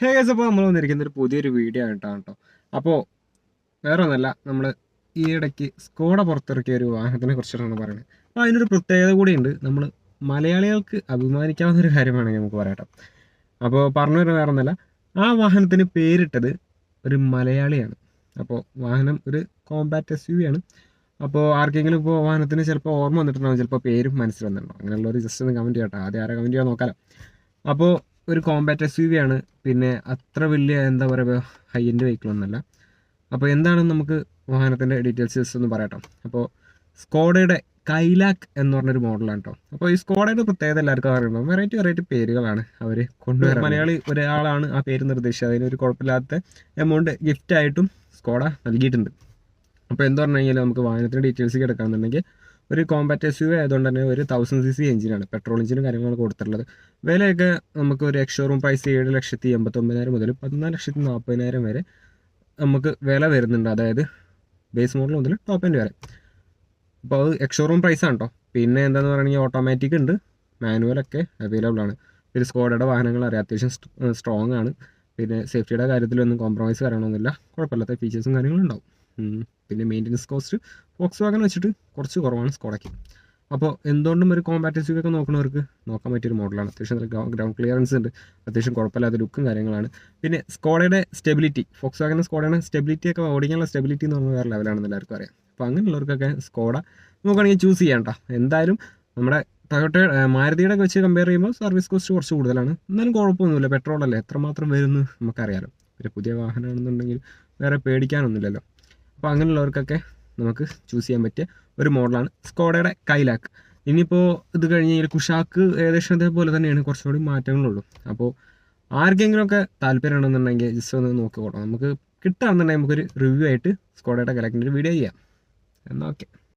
Hey guys അപ്പോൾ നമ്മൾ വന്നിരിക്കുന്ന ഒരു പുതിയൊരു വീഡിയോ ആയിട്ടാണ് കേട്ടോ അപ്പോൾ വേറെ ഒന്നല്ല നമ്മൾ ഈ ഇടയ്ക്ക് സ്കോഡ പുറത്തിറക്കിയ ഒരു വാഹനത്തിനെ കുറിച്ചിട്ടാണ് പറയുന്നത്. അപ്പോൾ അതിനൊരു പ്രത്യേകത കൂടിയുണ്ട്. നമ്മൾ മലയാളികൾക്ക് അഭിമാനിക്കാവുന്ന ഒരു കാര്യമാണെങ്കിൽ നമുക്ക് പറയാം അപ്പോൾ പറഞ്ഞു വരുന്നത് വേറെ ഒന്നല്ല ആ വാഹനത്തിന് പേരിട്ടത് ഒരു മലയാളിയാണ്. അപ്പോൾ വാഹനം ഒരു കോമ്പാക്ട് എസ് യു ആണ്. അപ്പോൾ ആർക്കെങ്കിലും ഇപ്പോൾ വാഹനത്തിന് ചിലപ്പോൾ ഓർമ്മ വന്നിട്ടുണ്ടാവും ചിലപ്പോൾ പേരും മനസ്സിൽ വന്നിട്ടുണ്ടാവും. അങ്ങനെയുള്ളവർ ജസ്റ്റ് ഒന്ന് കമന്റ് ചെയ്യട്ടോ ആദ്യം ആരെ കമന്റ് ചെയ്യാൻ നോക്കാലോ. അപ്പോൾ ഒരു കോമ്പാറ്റ് എസ് യു വി ആണ്. പിന്നെ അത്ര വലിയ എന്താ പറയുക ഹൈ എൻഡ് വെഹിക്കിൾ ഒന്നല്ല അപ്പോൾ എന്താണ് നമുക്ക് വാഹനത്തിന്റെ ഡീറ്റെയിൽസ് ജസ്റ്റ് ഒന്ന് പറയട്ടോ. അപ്പോൾ സ്കോഡയുടെ കൈലാക്ക് എന്ന് പറഞ്ഞൊരു മോഡലാണ് കേട്ടോ അപ്പോൾ ഈ സ്കോഡയുടെ പ്രത്യേകത എല്ലാവർക്കും അറിയണം വെറൈറ്റി വെറൈറ്റി പേരുകളാണ് അവർ കൊണ്ടുവരുന്നത് മലയാളി ഒരാളാണ് ആ പേര് നിർദ്ദേശിച്ചത്. അതിനൊരു കുഴപ്പമില്ലാത്ത എമൗണ്ട് ഗിഫ്റ്റായിട്ടും സ്കോഡ നൽകിയിട്ടുണ്ട്. അപ്പോൾ എന്ത് പറഞ്ഞു കഴിഞ്ഞാൽ നമുക്ക് വാഹനത്തിന്റെ ഡീറ്റെയിൽസ് കിടക്കാന്നുണ്ടെങ്കിൽ ഒരു കോമ്പാക്ട് എസ് യു ആയതുകൊണ്ട് തന്നെ ഒരു തൗസൻഡ് സി സി എഞ്ചിനാണ് പെട്രോൾ എഞ്ചിനും കാര്യങ്ങളാണ് കൊടുത്തിട്ടുള്ളത്. വിലയൊക്കെ നമുക്ക് ഒരു എക്സ്ഷോറൂം പ്രൈസ് ഏഴ് ലക്ഷത്തി എൺപത്തൊമ്പതിനായിരം മുതൽ പതിനാല് ലക്ഷത്തി നാൽപ്പതിനായിരം വരെ നമുക്ക് വില വരുന്നുണ്ട്. അതായത് ബേസ് മോഡൽ മുതൽ ടോപ്പ് എൻഡ് വരെ. അപ്പോൾ അത് എക്സ്ഷോറൂം പ്രൈസാണ് കേട്ടോ പിന്നെ എന്താണെന്ന് പറയുകയാണെങ്കിൽ ഓട്ടോമാറ്റിക് ഉണ്ട്. മാനുവലൊക്കെ അവൈലബിൾ ആണ്. പിന്നെ സ്കോഡയുടെ വാഹനങ്ങൾ അറിയാം. അത്യാവശ്യം സ്ട്രോങ് ആണ്. പിന്നെ സേഫ്റ്റിയുടെ കാര്യത്തിലൊന്നും കോംപ്രമൈസ് കാര്യങ്ങളൊന്നുമില്ല. കുഴപ്പമില്ലാത്ത ഫീച്ചേഴ്സും കാര്യങ്ങളും ഉണ്ടാവും. പിന്നെ മെയിന്റനൻസ് കോസ്റ്റ് ഫോക്സ് വാഗൻ വെച്ചിട്ട് കുറച്ച് കുറവാണ് സ്കോഡയ്ക്ക് അപ്പോൾ എന്തുകൊണ്ടും ഒരു കോമ്പാറ്റീവ് ഒക്കെ നോക്കുന്നവർക്ക് നോക്കാൻ പറ്റിയൊരു മോഡലാണ് അത്യാവശ്യം നല്ല ഗ്രൗണ്ട് ക്ലിയറൻസ് ഉണ്ട്. അത്യാവശ്യം കുഴപ്പമില്ലാത്ത ലുക്കും കാര്യങ്ങളാണ്. പിന്നെ സ്കോഡയുടെ സ്റ്റെബിലിറ്റി ഫോക്സ് വാഗൻ സ്കോഡയുടെ സ്റ്റെബിലിറ്റി ഒക്കെ ഓടിക്കാനുള്ള സ്റ്റെബിലിറ്റി എന്ന് പറഞ്ഞാൽ വേറെ ലെവലാണെന്ന് എല്ലാവർക്കും അറിയാം. അപ്പോൾ അങ്ങനെയുള്ളവർക്കൊക്കെ സ്കോഡ നോക്കുകയാണെങ്കിൽ ചൂസ് ചെയ്യാം കേട്ടോ എന്തായാലും നമ്മുടെ ടൊയോട്ട മാരുതിയുടെ ഒക്കെ വെച്ച് കമ്പയർ ചെയ്യുമ്പോൾ സർവീസ് കോസ്റ്റ് കുറച്ച് കൂടുതലാണ്. എന്നാലും കുഴപ്പമൊന്നുമില്ല. പെട്രോളല്ലേ എത്രമാത്രം വരുമെന്ന് നമുക്കറിയാലോ. പിന്നെ പുതിയ വാഹനമാണെന്നുണ്ടെങ്കിൽ വേറെ പേടിക്കാനൊന്നുമില്ലല്ലോ. അപ്പോൾ അങ്ങനെയുള്ളവർക്കൊക്കെ നമുക്ക് ചൂസ് ചെയ്യാൻ പറ്റിയ ഒരു മോഡലാണ് സ്കോഡയുടെ കൈലാക്ക് ഇനിയിപ്പോൾ ഇത് കഴിഞ്ഞ് കഴിഞ്ഞാൽ കുഷാക്ക് ഏകദേശം അതേപോലെ തന്നെയാണ്. കുറച്ചുകൂടി മാറ്റങ്ങളുള്ളൂ. അപ്പോൾ ആർക്കെങ്കിലുമൊക്കെ താല്പര്യം ഉണ്ടെന്നുണ്ടെങ്കിൽ ജസ്റ്റ് ഒന്ന് നോക്കിക്കോളാം. നമുക്ക് കിട്ടുകയാണെന്നുണ്ടെങ്കിൽ നമുക്കൊരു റിവ്യൂ ആയിട്ട് സ്കോഡയുടെ കലക്കിന്റെ ഒരു വീഡിയോ ചെയ്യാം. എന്നാൽ ഓക്കെ